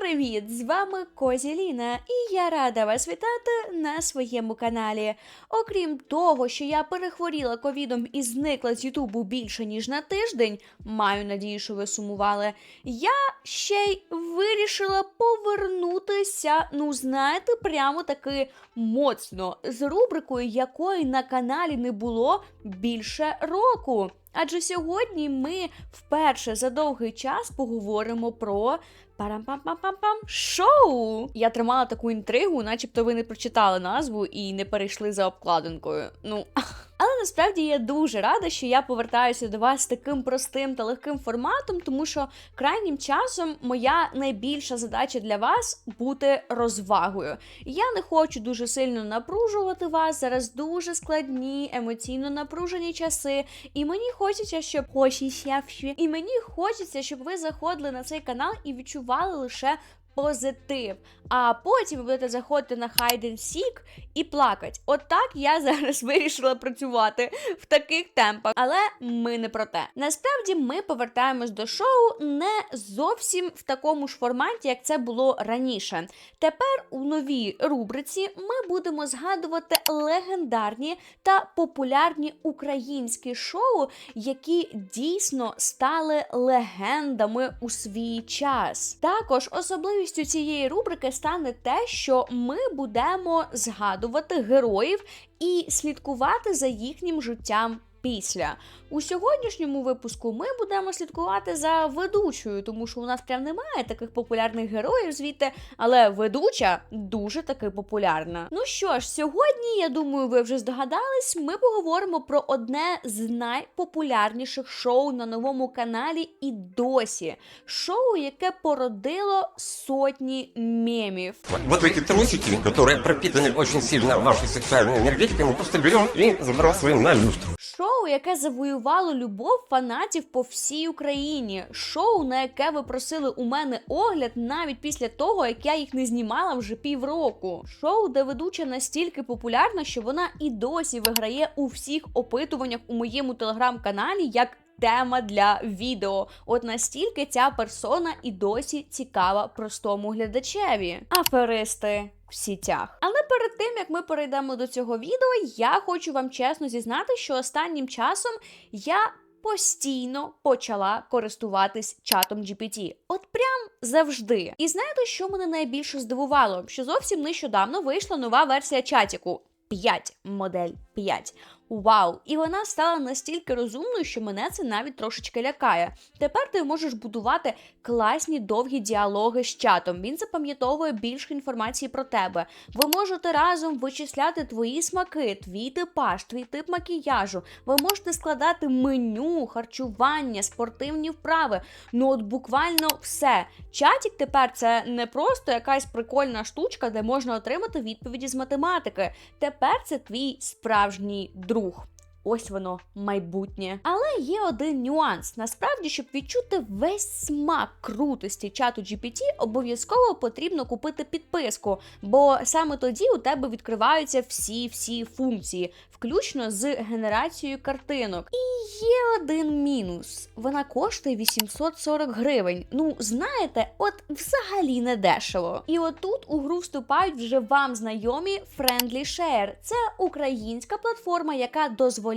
привіт! З вами Козіліна, і я рада вас вітати на своєму каналі. Окрім того, що я перехворіла ковідом і зникла з Ютубу більше ніж на тиждень, маю надію, що ви сумували. Я ще й вирішила повернутися, ну знаєте, прямо таки моцно, з рубрикою, якої на каналі не було більше року. Адже сьогодні ми вперше за довгий час поговоримо про парам-пам-пам-пам-пам шоу. Я тримала таку інтригу, начебто ви не прочитали назву і не перейшли за обкладинкою. Ну. Але насправді я дуже рада, що я повертаюся до вас таким простим та легким форматом, тому що крайнім часом моя найбільша задача для вас бути розвагою. Я не хочу дуже сильно напружувати вас. Зараз дуже складні, емоційно напружені часи. І мені хочеться, щоб хочеться, і мені хочеться, щоб ви заходили на цей канал і відчували лише. Позитив, а потім ви будете заходити на Hide and Seek і плакати. От так я зараз вирішила працювати в таких темпах. Але ми не про те. Насправді ми повертаємось до шоу не зовсім в такому ж форматі, як це було раніше. Тепер у новій рубриці ми будемо згадувати легендарні та популярні українські шоу, які дійсно стали легендами у свій час. Також особливістю цієї рубрики стане те, що ми будемо згадувати героїв і слідкувати за їхнім життям Після у сьогоднішньому випуску ми будемо слідкувати за ведучою, тому що у нас прям немає таких популярних героїв звідти, але ведуча дуже таки популярна. Ну що ж, сьогодні, я думаю, ви вже здогадались, ми поговоримо про одне з найпопулярніших шоу на новому каналі і досі. Шоу, яке породило сотні мемів. Вот, вот эти трусики, которые пропитаны очень сильно вашей сексуальной энергетикой, мы просто берем и забрасываем на люстру. Шоу, яке завоювало любов фанатів по всій Україні. Шоу, на яке ви просили у мене огляд навіть після того, як я їх не знімала вже півроку. Шоу, де ведуча настільки популярна, що вона і досі виграє у всіх опитуваннях у моєму телеграм-каналі як. Тема для відео, от настільки ця персона і досі цікава простому глядачеві. Аферисти в сітях. Але перед тим як ми перейдемо до цього відео, я хочу вам чесно зізнати, що останнім часом я постійно почала користуватись чатом GPT. От прям завжди. І знаєте, що мене найбільше здивувало? Що зовсім нещодавно вийшла нова версія чатіку. 5, модель 5. Вау! І вона стала настільки розумною, що мене це навіть трошечки лякає. Тепер ти можеш будувати класні довгі діалоги з чатом. Він запам'ятовує більше інформації про тебе. Ви можете разом вичисляти твої смаки, твій типаж, твій тип макіяжу. Ви можете складати меню, харчування, спортивні вправи. Ну от буквально все. Чатік тепер це не просто якась прикольна штучка, де можна отримати відповіді з математики. Тепер це твій справжній друг рух. Ось воно майбутнє. Але є один нюанс. Насправді, щоб відчути весь смак крутості чату GPT, обов'язково потрібно купити підписку, бо саме тоді у тебе відкриваються всі-всі функції, включно з генерацією картинок. І є один мінус: вона коштує 840 гривень. Ну, знаєте, от взагалі не дешево. І отут у гру вступають вже вам знайомі Friendly Share. Це українська платформа, яка дозволяє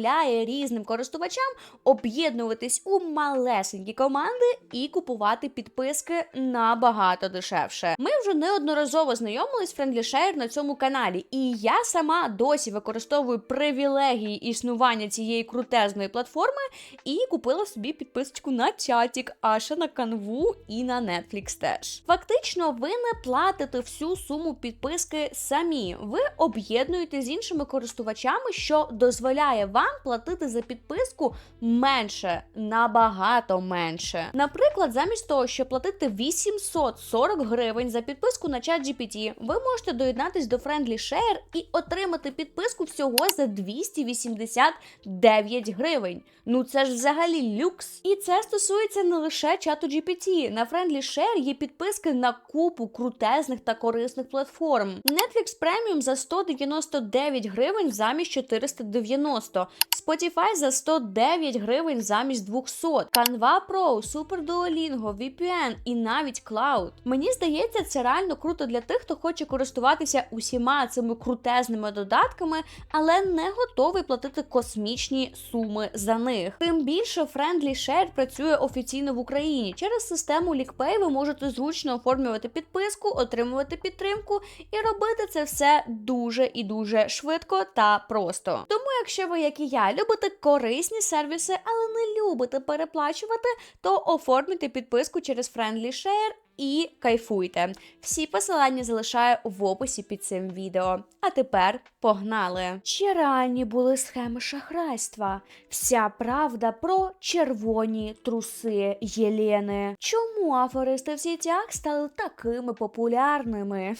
різним користувачам об'єднуватись у малесенькі команди і купувати підписки набагато дешевше. Ми вже неодноразово знайомились з Friendly Share на цьому каналі, і я сама досі використовую привілегії існування цієї крутезної платформи і купила собі підписочку на чатік, а ще на канву і на Netflix теж. Фактично, ви не платите всю суму підписки самі. Ви об'єднуєте з іншими користувачами, що дозволяє вам платити за підписку менше, набагато менше. Наприклад, замість того, щоб платити 840 гривень за підписку на чат GPT, ви можете доєднатись до Friendly Share і отримати підписку всього за 289 гривень. Ну це ж взагалі люкс. І це стосується не лише чату GPT. На Friendly Share є підписки на купу крутезних та корисних платформ. Netflix Premium за 199 гривень замість 490. Spotify за 109 гривень замість 200, Canva Pro, Super Duolingo, VPN і навіть Cloud. Мені здається, це реально круто для тих, хто хоче користуватися усіма цими крутезними додатками, але не готовий платити космічні суми за них. Тим більше Friendly Share працює офіційно в Україні. Через систему LeakPay ви можете зручно оформлювати підписку, отримувати підтримку і робити це все дуже і дуже швидко та просто. Тому, якщо ви, як і я, любите корисні сервіси, але не любите переплачувати, то оформлюйте підписку через Friendly Share і кайфуйте. Всі посилання залишаю в описі під цим відео. А тепер погнали! Чи реальні були схеми шахрайства? Вся правда про червоні труси Єлени. Чому аферисти в сітях стали такими популярними?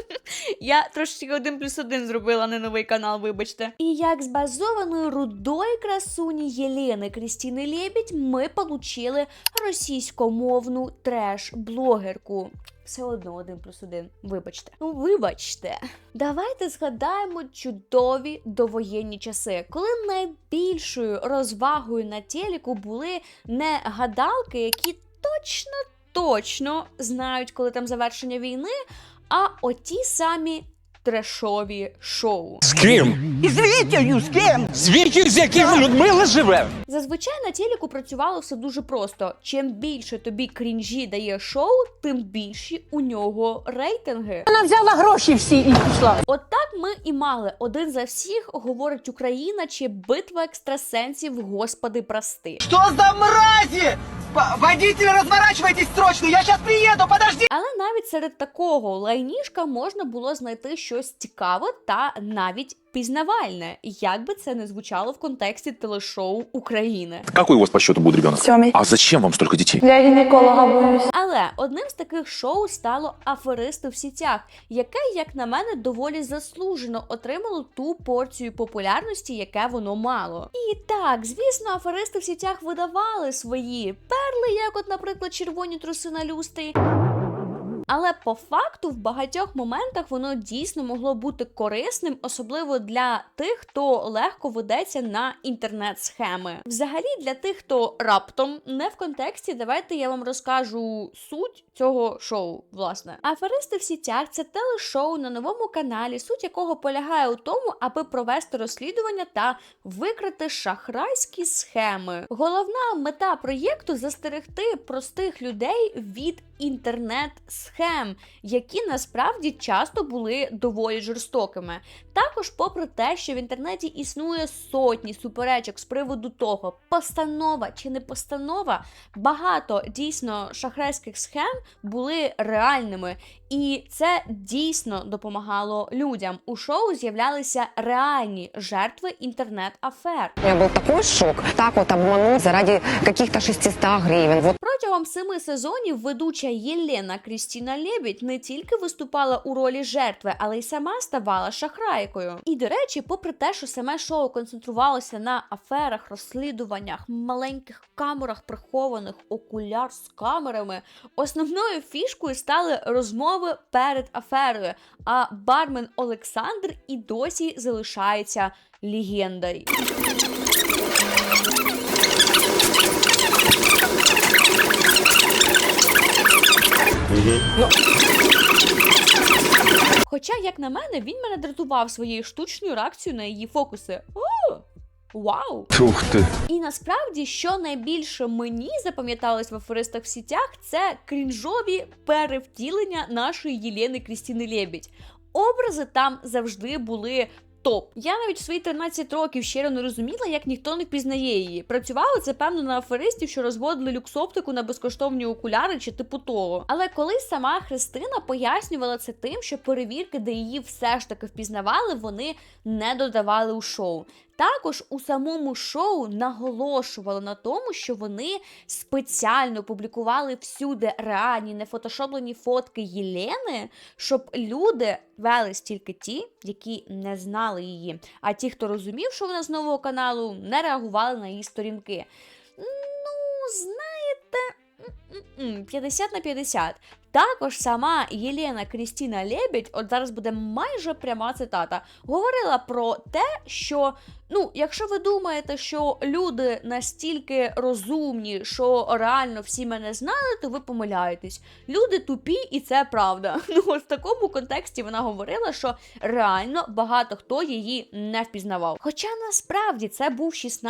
Я трошечки один плюс один зробила не новий канал, вибачте. І як з базованої рудої красуні Єлени Крістіни Лєбідь ми получили російськомовну треш-блогерку. Все одно один плюс один. Вибачте. Ну, вибачте. Давайте згадаємо чудові довоєнні часи, коли найбільшою розвагою на телеку були не гадалки, які точно точно знають, коли там завершення війни, а оті самі трешові шоу. З ким? Із Вітєю, з ким? Звідки з яким Людмила живе? Зазвичай на телеку працювало все дуже просто. Чим більше тобі крінжі дає шоу, тим більші у нього рейтинги. Вона взяла гроші всі і пішла. От так ми і мали один за всіх говорить Україна чи битва екстрасенсів, господи, прости. Что за мрази? Водители, разворачивайтесь срочно, я зараз приїду, подожди! Але навіть серед такого лайнішка можна було знайти щось цікаве та навіть пізнавальне, як би це не звучало в контексті телешоу України. Какой у вас по счету будет ребенок? Сьомий. А зачем вам столько детей? Для гінеколога боюсь. Але одним з таких шоу стало аферисти в сітях, яке, як на мене, доволі заслужено отримало ту порцію популярності, яке воно мало. І так, звісно, аферисти в сітях видавали свої перли, як, от, наприклад, червоні труси на люстрі. Але по факту в багатьох моментах воно дійсно могло бути корисним, особливо для тих, хто легко ведеться на інтернет-схеми. Взагалі, для тих, хто раптом не в контексті, давайте я вам розкажу суть цього шоу. Власне, аферисти в сітях це телешоу на новому каналі, суть якого полягає у тому, аби провести розслідування та викрити шахрайські схеми. Головна мета проєкту застерегти простих людей від інтернет-схем, які насправді часто були доволі жорстокими. Також, попри те, що в інтернеті існує сотні суперечок з приводу того, постанова чи не постанова, багато дійсно шахрайських схем були реальними, і це дійсно допомагало людям. У шоу з'являлися реальні жертви інтернет-афер. Меня был такой шок. Так вот обмануть заради каких-то 600 гривен. Вот Протягом семи сезонів ведуча Єлена Крістіна Лєбідь не тільки виступала у ролі жертви, але й сама ставала шахрайкою. І до речі, попри те, що саме шоу концентрувалося на аферах, розслідуваннях, маленьких камерах, прихованих окуляр з камерами, основною фішкою стали розмови перед аферою. А бармен Олександр і досі залишається легендою. Хоча, як на мене, він мене дратував своєю штучною реакцією на її фокуси. О! Вау! Ух ты. І насправді, що найбільше мені запам'яталось в аферистах в сітях, це крінжові перевтілення нашої Єлени Крістіни Лєбідь. Образи там завжди були. Топ. Я навіть свої 13 років щиро не розуміла, як ніхто не впізнає її. Працювали це певно на аферистів, що розводили люксоптику на безкоштовні окуляри чи типу того. Але коли сама Христина пояснювала це тим, що перевірки, де її все ж таки впізнавали, вони не додавали у шоу. Також у самому шоу наголошували на тому, що вони спеціально публікували всюди реальні нефотошоплені фотки Єлени, щоб люди велись тільки ті, які не знали її. А ті, хто розумів, що вона з нового каналу, не реагували на її сторінки. Ну, знаєте. м-м-м, 50 на 50. Також сама Єлена Крістіна Лебідь, от зараз буде майже пряма цитата, говорила про те, що ну, якщо ви думаєте, що люди настільки розумні, що реально всі мене знали, то ви помиляєтесь. Люди тупі, і це правда. Ну, от в такому контексті вона говорила, що реально багато хто її не впізнавав. Хоча насправді це був 16-17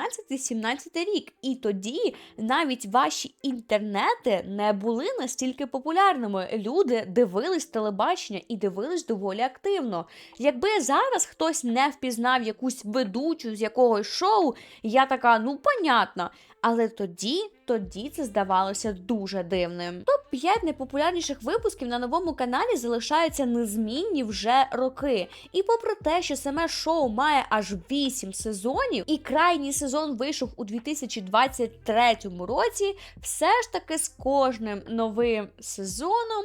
рік, і тоді навіть ваші інтернети не були настільки популярними. Люди дивились телебачення і дивились доволі активно. Якби зараз хтось не впізнав якусь ведучу з якогось шоу, я така, ну понятно. Але тоді, тоді це здавалося дуже дивним. Топ 5 найпопулярніших випусків на новому каналі залишаються незмінні вже роки. І попри те, що саме шоу має аж 8 сезонів, і крайній сезон вийшов у 2023 році, все ж таки з кожним новим сезоном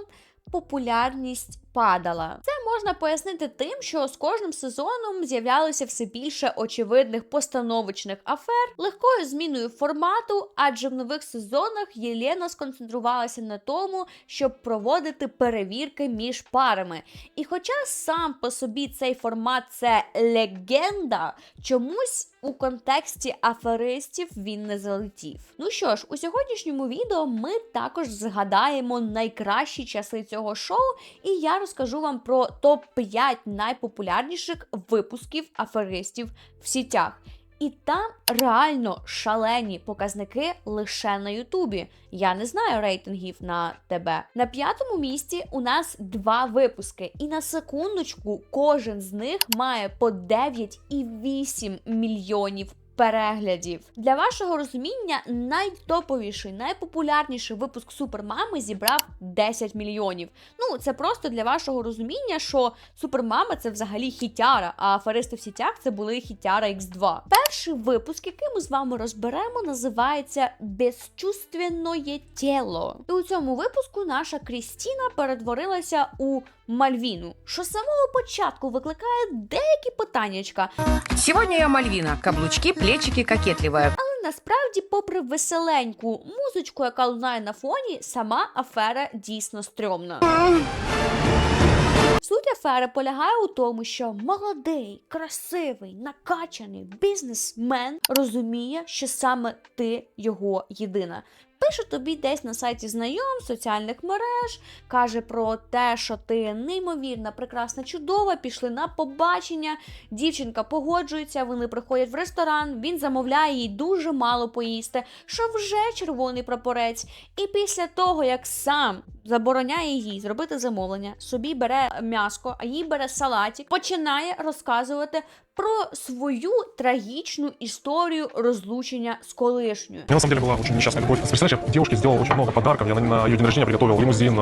популярність падала. Це можна пояснити тим, що з кожним сезоном з'являлося все більше очевидних постановочних афер, легкою зміною формату, адже в нових сезонах Єлена сконцентрувалася на тому, щоб проводити перевірки між парами. І хоча сам по собі цей формат це легенда, чомусь у контексті аферистів він не залетів. Ну що ж, у сьогоднішньому відео ми також згадаємо найкращі часи цього шоу, і я розкажу вам про топ-5 найпопулярніших випусків аферистів в сітях. І там реально шалені показники лише на Ютубі. Я не знаю рейтингів на тебе. На п'ятому місці у нас два випуски, і на секундочку кожен з них має по 9,8 мільйонів. Переглядів для вашого розуміння найтоповіший, найпопулярніший випуск Супермами зібрав 10 мільйонів. Ну це просто для вашого розуміння, що Супермама це взагалі хітяра, а аферисти в сітях це були хітяра X2. Перший випуск, який ми з вами розберемо, називається Безчувственное тіло. І у цьому випуску наша Крістіна перетворилася у Мальвіну, що з самого початку викликає деякі питаннячка. Сегодня я Мальвина. Каблучки, плечики. Але насправді, попри веселеньку музичку, яка лунає на фоні, сама афера дійсно стрьомна. Суть афери полягає у тому, що молодий, красивий, накачаний бізнесмен розуміє, що саме ти його єдина. Пише тобі десь на сайті знайом, соціальних мереж, каже про те, що ти неймовірна, прекрасна, чудова, пішли на побачення. Дівчинка погоджується, вони приходять в ресторан, він замовляє їй дуже мало поїсти, що вже червоний прапорець. І після того, як сам забороняє їй зробити замовлення, собі бере м'яско, а їй бере салатик, починає розказувати про свою трагічну історію розлучення з колишньою. Меня на самом деле была очень несчастная любовь. Представляешь, я девушке сделал очень много подарков. Я на, ее день рождения приготовил лимузин.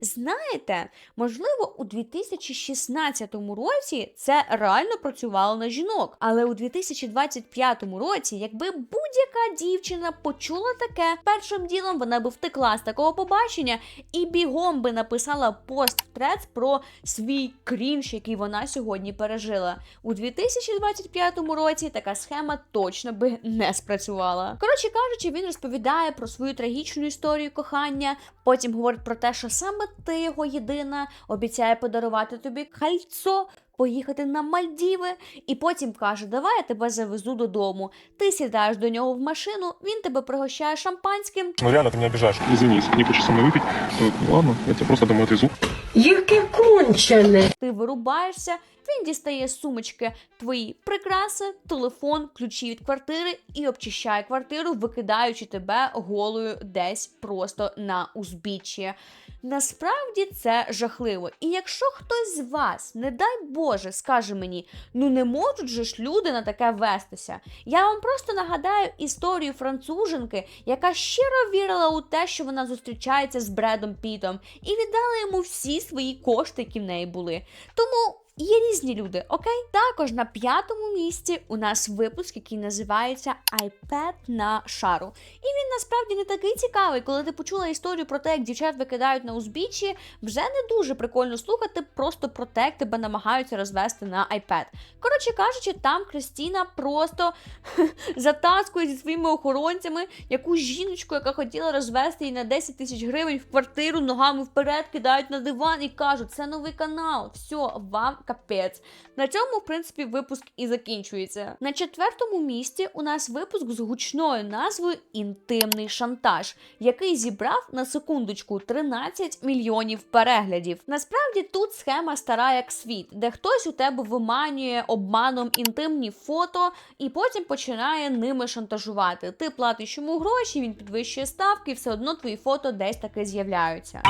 Знаєте, можливо, у 2016 році це реально працювало на жінок, але у 2025 році, якби будь-яка дівчина почула таке, першим ділом вона би втекла з такого побачення і бігом би написала пост в трец про свій крінж, який вона сьогодні пережила. У 2025 році така схема точно би не спрацювала. Коротше кажучи, він розповідає про свою трагічну історію кохання. Потім говорить про те, що саме ти його єдина, обіцяє подарувати тобі кольцо. Поїхати на Мальдіви, і потім каже: Давай я тебе завезу додому. Ти сідаєш до нього в машину, він тебе пригощає шампанським, Ну реально, ты меня обижаешь. Извини, не хочешь со мной выпить, то ладно, я тебя просто домой отвезу. Яке кончене. ти вирубаєшся. Він дістає з сумочки твої прикраси, телефон, ключі від квартири і обчищає квартиру, викидаючи тебе голою десь просто на узбіччі. Насправді це жахливо. І якщо хтось з вас, не дай Боже, скаже мені, ну не можуть же ж люди на таке вестися. Я вам просто нагадаю історію француженки, яка щиро вірила у те, що вона зустрічається з Бредом Пітом, і віддала йому всі свої кошти, які в неї були. Тому є різні люди, окей? Також на п'ятому місці у нас випуск, який називається iPad на шару. І він насправді не такий цікавий. Коли ти почула історію про те, як дівчат викидають на узбіччі, вже не дуже прикольно слухати просто про те, як тебе намагаються розвести на iPad. Коротше кажучи, там Кристіна просто затаскує зі своїми охоронцями якусь жіночку, яка хотіла розвести її на 10 тисяч гривень в квартиру, ногами вперед кидають на диван і кажуть, це новий канал, все, вам капець. На цьому, в принципі, випуск і закінчується. На четвертому місці у нас випуск з гучною назвою Інтимний шантаж, який зібрав на секундочку 13 мільйонів переглядів. Насправді тут схема стара як світ, де хтось у тебе виманює обманом інтимні фото і потім починає ними шантажувати. Ти платиш йому гроші, він підвищує ставки, і все одно твої фото десь таки з'являються.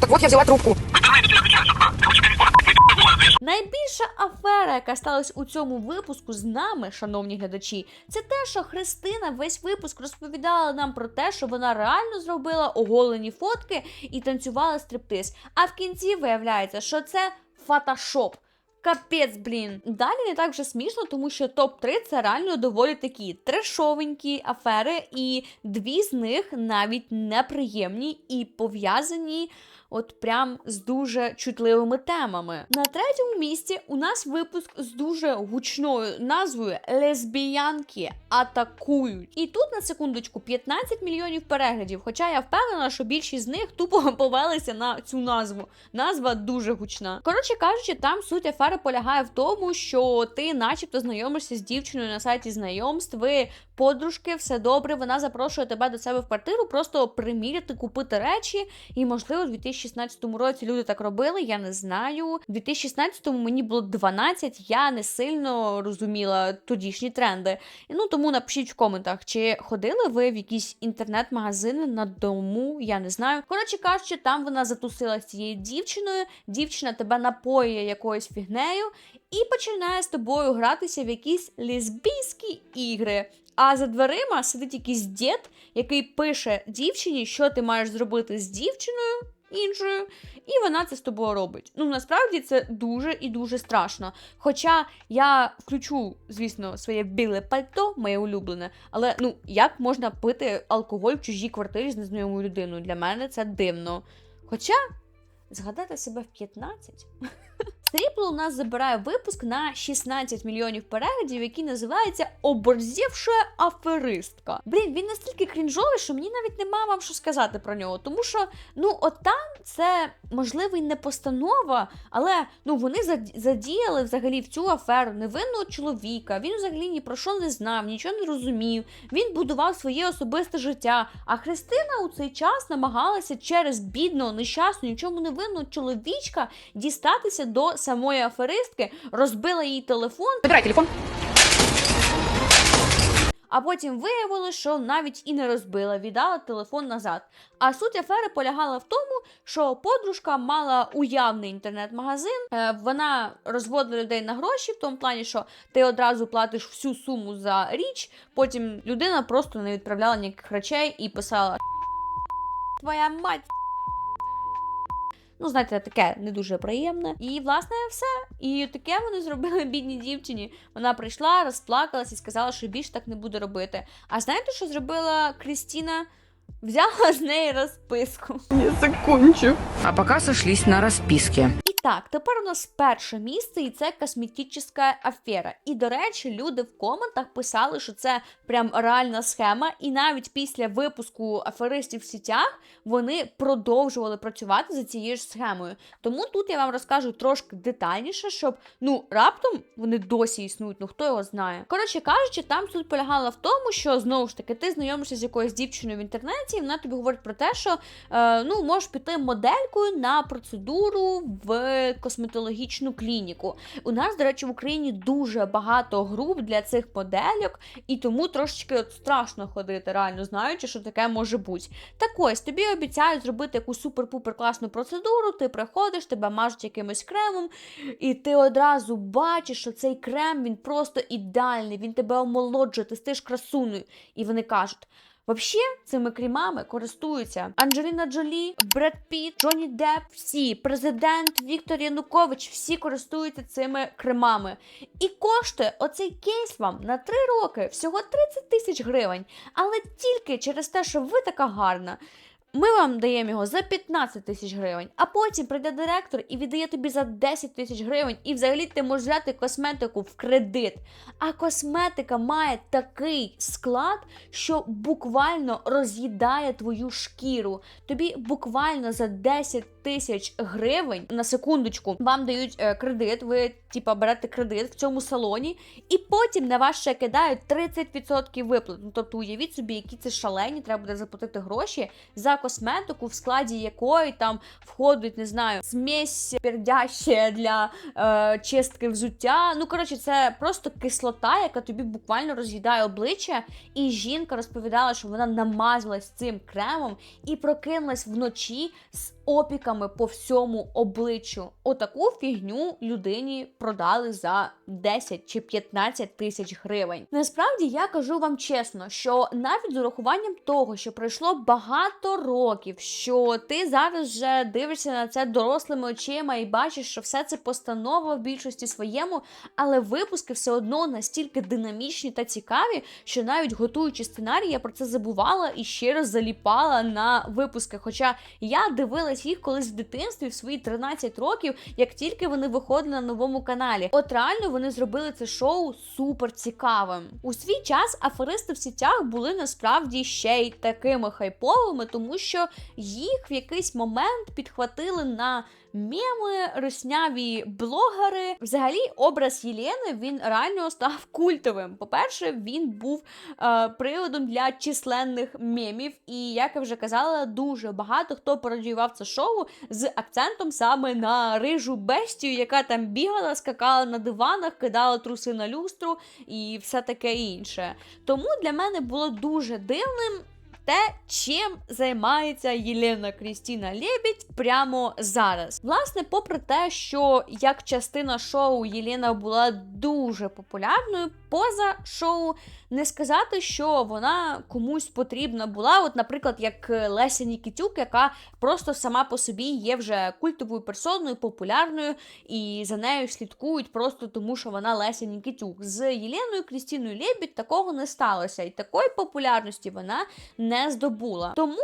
Так вот я взяла трубку. Найбільша афера, яка сталася у цьому випуску з нами, шановні глядачі, це те, що Христина весь випуск розповідала нам про те, що вона реально зробила оголені фотки і танцювала стриптиз. А в кінці виявляється, що це фотошоп. Капець, блін. Далі не так вже смішно, тому що топ-3 це реально доволі такі трешовенькі афери, і дві з них навіть неприємні і пов'язані от прям з дуже чутливими темами. На третьому місці у нас випуск з дуже гучною назвою Лесбіянки атакують. І тут на секундочку 15 мільйонів переглядів. Хоча я впевнена, що більшість з них тупо повелися на цю назву. Назва дуже гучна. Коротше кажучи, там суть афери полягає в тому, що ти, начебто, знайомишся з дівчиною на сайті знайомств. Ви подружки, все добре. Вона запрошує тебе до себе в квартиру, просто приміряти, купити речі. І можливо, у 2016 році люди так робили. Я не знаю. У 2016 мені було 12, я не сильно розуміла тодішні тренди. Ну тому напишіть в коментах, чи ходили ви в якісь інтернет-магазини на дому, я не знаю. Коротше кажучи, там вона затусила з цією дівчиною. Дівчина тебе напоює якоюсь фігнею і починає з тобою гратися в якісь лесбійські ігри. А за дверима сидить якийсь дід, який пише дівчині, що ти маєш зробити з дівчиною іншою, і вона це з тобою робить. Ну насправді це дуже і дуже страшно. Хоча я включу, звісно, своє біле пальто, моє улюблене, але ну як можна пити алкоголь в чужій квартирі з незнайомою людиною? Для мене це дивно. Хоча згадати себе в 15. Срібло у нас забирає випуск на 16 мільйонів переглядів, який називається Оборзівша аферистка. Блін, він настільки крінжовий, що мені навіть нема вам що сказати про нього. Тому що, ну, от там це можливо й не постанова, але ну вони задіяли взагалі в цю аферу невинного чоловіка. Він взагалі ні про що не знав, нічого не розумів. Він будував своє особисте життя. А Христина у цей час намагалася через бідного, нещасного, нічому не винного чоловічка дістатися до самої аферистки, розбила їй телефон, Выбирай телефон. а потім виявилось, що навіть і не розбила, віддала телефон назад. А суть афери полягала в тому, що подружка мала уявний інтернет-магазин. е, Вона розводила людей на гроші, в тому плані, що ти одразу платиш всю суму за річ. Потім людина просто не відправляла ніяких речей і писала Твоя мать. Ну, знаєте, таке не дуже приємне. І, власне, все. І таке вони зробили бідній дівчині. Вона прийшла, розплакалась і сказала, що більше так не буде робити. А знаєте, що зробила Крістіна? Взяла з неї розписку. А пока сошлись на расписке. Так, тепер у нас перше місце, і це косметична афера. І до речі, люди в коментах писали, що це прям реальна схема, і навіть після випуску аферистів в сітях вони продовжували працювати за цією ж схемою. Тому тут я вам розкажу трошки детальніше, щоб ну раптом вони досі існують. Ну хто його знає. Коротше кажучи, там суть полягала в тому, що знову ж таки ти знайомишся з якоюсь дівчиною в інтернеті, і вона тобі говорить про те, що е, ну можеш піти моделькою на процедуру в косметологічну клініку. У нас, до речі, в Україні дуже багато груп для цих модельок, і тому трошечки от страшно ходити, реально знаючи, що таке може бути. Так ось тобі обіцяють зробити якусь супер-пупер класну процедуру. Ти приходиш, тебе мажуть якимось кремом, і ти одразу бачиш, що цей крем він просто ідеальний, він тебе омолоджує, ти стаєш красуною. І вони кажуть. Вообще, цими крімами користуються Анджеліна Джолі, Бред Піт, Джонні Депп, всі, президент Віктор Янукович, всі користуються цими кремами. І коштує оцей кейс вам на 3 роки всього 30 тисяч гривень. Але тільки через те, що ви така гарна. Ми вам даємо його за 15 тисяч гривень, а потім прийде директор і віддає тобі за 10 тисяч гривень, і взагалі ти можеш взяти косметику в кредит. А косметика має такий склад, що буквально роз'їдає твою шкіру. Тобі буквально за 10 тисяч гривень на секундочку вам дають е, кредит. Ви типа берете кредит в цьому салоні, і потім на вас ще кидають 30% виплат. Ну тобто уявіть собі, які це шалені, треба буде заплатити гроші за косметику, в складі якої там входить, не знаю, смесь пердяща для е, чистки взуття. Ну коротше, це просто кислота, яка тобі буквально роз'їдає обличчя. І жінка розповідала, що вона намазалась цим кремом і прокинулась вночі з опіками по всьому обличчю. Отаку фігню людині продали за 10 чи 15 тисяч гривень. Насправді я кажу вам чесно, що навіть з урахуванням того, що пройшло багато років, що ти зараз вже дивишся на це дорослими очима і бачиш, що все це постанова в більшості своєму, але випуски все одно настільки динамічні та цікаві, що навіть готуючи сценарій, я про це забувала і ще раз заліпала на випуски. Хоча я дивилась їх колись в дитинстві в свої 13 років, як тільки вони виходили на новому каналі. От реально вони зробили це шоу супер цікавим. У свій час аферисти в сітях були насправді ще й такими хайповими, тому що їх в якийсь момент підхватили на. Меми, русняві блогери. Взагалі, образ Єлени він реально став культовим. По-перше, він був е, приводом для численних мемів. І як я вже казала, дуже багато хто пародіював це шоу з акцентом саме на рижу бестію, яка там бігала, скакала на диванах, кидала труси на люстру і все таке інше. Тому для мене було дуже дивним. Те, чим займається Єлена Крістіна Лєбідь прямо зараз. Власне, попри те, що як частина шоу Єлена була дуже популярною, поза шоу не сказати, що вона комусь потрібна була. От, наприклад, як Леся Нікітюк, яка просто сама по собі є вже культовою персоною, популярною, і за нею слідкують просто тому, що вона Леся Нікітюк. З Єленою Крістіною Лєбідь такого не сталося, і такої популярності вона не здобула. Тому,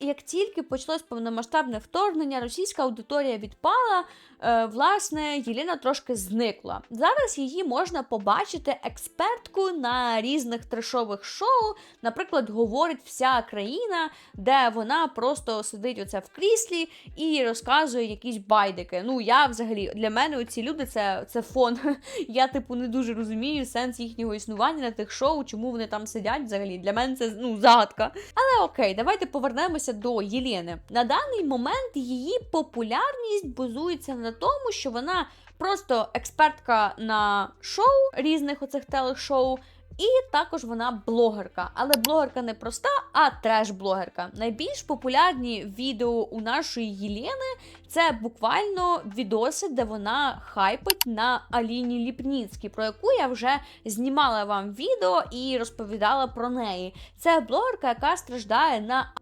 як тільки почалось повномасштабне вторгнення, російська аудиторія відпала. Е, власне, Єлена трошки зникла. Зараз її можна побачити експерткою на різних трешових шоу. Наприклад, говорить вся країна, де вона просто сидить оце в кріслі і розказує якісь байдики. Ну, я взагалі для мене оці люди це, це фон. Я, типу, не дуже розумію сенс їхнього існування на тих шоу, чому вони там сидять взагалі. Для мене це ну загадка. Але окей, давайте повернемося до Єліни. На даний момент її популярність базується на тому, що вона просто експертка на шоу різних оцих телешоу. І також вона блогерка, але блогерка не проста, а треш-блогерка. Найбільш популярні відео у нашої Єлени це буквально відоси, де вона хайпить на Аліні Ліпніцькій, про яку я вже знімала вам відео і розповідала про неї. Це блогерка, яка страждає на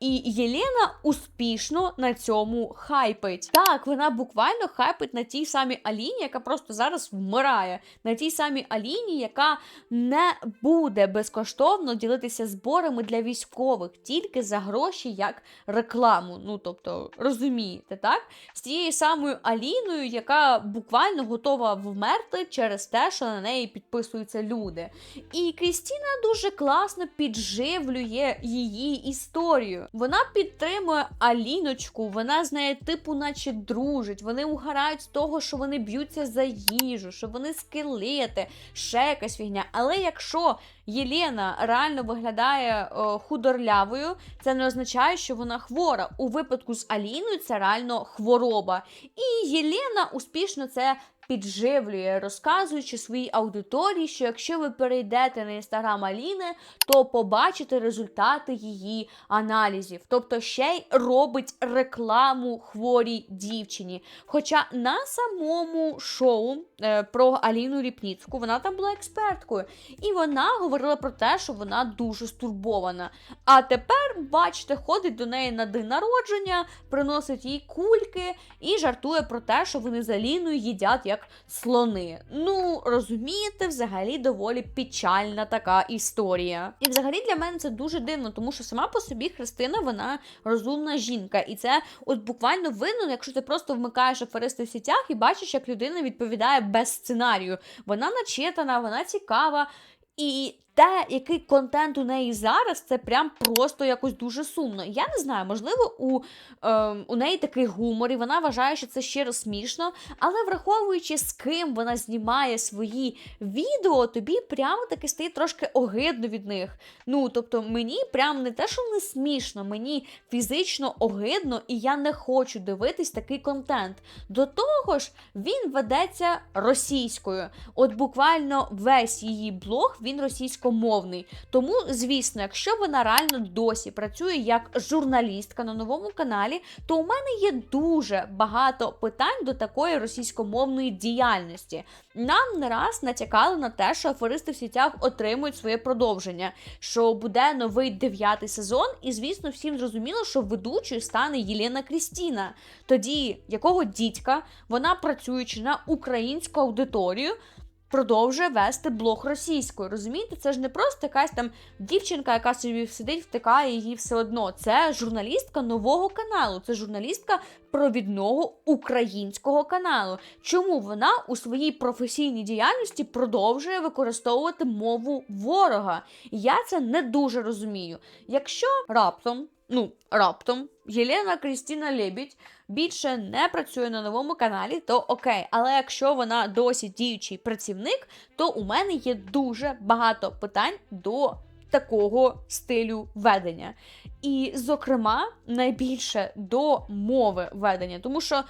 і Єлена успішно на цьому хайпить. Так, вона буквально хайпить на тій самій Аліні, яка просто зараз вмирає. На тій самій Аліні, яка не буде безкоштовно ділитися зборами для військових тільки за гроші як рекламу. Ну тобто, розумієте, так? З тією самою Аліною, яка буквально готова вмерти через те, що на неї підписуються люди. І Крістіна дуже класно підживлює її історію. Вона підтримує Аліночку, вона з нею типу, наче дружить. Вони угорають з того, що вони б'ються за їжу, що вони скелети, ще якась фігня. Але якщо Єлена реально виглядає е, худорлявою, це не означає, що вона хвора. У випадку з Аліною це реально хвороба. І Єлена успішно це підживлює, розказуючи своїй аудиторії, що якщо ви перейдете на інстаграм Аліни, то побачите результати її аналізів. Тобто ще й робить рекламу хворій дівчині. Хоча на самому шоу про Аліну Ріпніцьку вона там була експерткою, і вона говорила про те, що вона дуже стурбована. А тепер, бачите, ходить до неї на день народження, приносить їй кульки і жартує про те, що вони з Аліною їдять як слони. Ну, розумієте, взагалі доволі печальна така історія. І взагалі для мене це дуже дивно, тому що сама по собі Христина вона розумна жінка. І це от буквально видно, якщо ти просто вмикаєш аферисти в сітях і бачиш, як людина відповідає без сценарію. Вона начитана, вона цікава. І те, який контент у неї зараз, це прям просто якось дуже сумно. Я не знаю, можливо, у, е, у неї такий гумор, і вона вважає, що це щиро смішно, але враховуючи, з ким вона знімає свої відео, тобі прямо таки стає трошки огидно від них. Ну, тобто, мені прям не те, що не смішно, мені фізично огидно, і я не хочу дивитись такий контент. До того ж, він ведеться російською. От буквально весь її блог він російськомовний. Тому, звісно, якщо вона реально досі працює як журналістка на новому каналі, то у мене є дуже багато питань до такої російськомовної діяльності. Нам не раз натякали на те, що аферисти в сітях отримують своє продовження, що буде новий дев'ятий сезон, і звісно, всім зрозуміло, що ведучою стане Єлена Крістіна. Тоді якого дідька вона працюючи на українську аудиторію. Продовжує вести блог російською. Розумієте, це ж не просто якась там дівчинка, яка собі сидить, втикає її все одно. Це журналістка нового каналу, це журналістка провідного українського каналу. Чому вона у своїй професійній діяльності продовжує використовувати мову ворога? Я це не дуже розумію. Якщо раптом, ну раптом, Єлена Крістіна Лебідь більше не працює на новому каналі, то окей. Але якщо вона досі діючий працівник, то у мене є дуже багато питань до такого стилю ведення. І, зокрема, найбільше до мови ведення, тому що.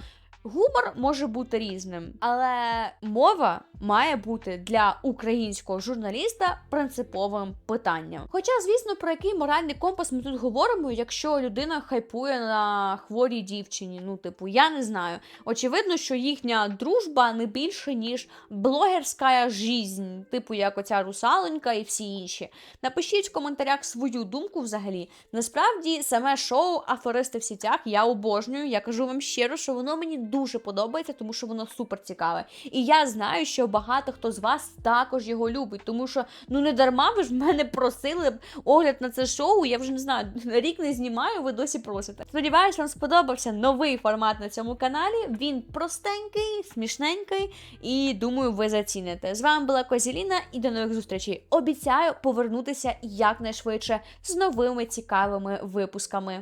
Гумор може бути різним, але мова має бути для українського журналіста принциповим питанням. Хоча, звісно, про який моральний компас ми тут говоримо, якщо людина хайпує на хворій дівчині, ну типу, я не знаю. Очевидно, що їхня дружба не більше ніж блогерська жизнь, типу як оця русалонька і всі інші. Напишіть в коментарях свою думку взагалі. Насправді, саме шоу Аферисти в сітях я обожнюю. Я кажу вам щиро, що воно мені дуже подобається, тому що воно супер цікаве. І я знаю, що багато хто з вас також його любить, тому що ну не дарма ви ж мене просили огляд на це шоу. Я вже не знаю, рік не знімаю, ви досі просите. Сподіваюсь, вам сподобався новий формат на цьому каналі. Він простенький, смішненький, і думаю, ви заціните. З вами була Козіліна і до нових зустрічей. Обіцяю повернутися якнайшвидше з новими цікавими випусками.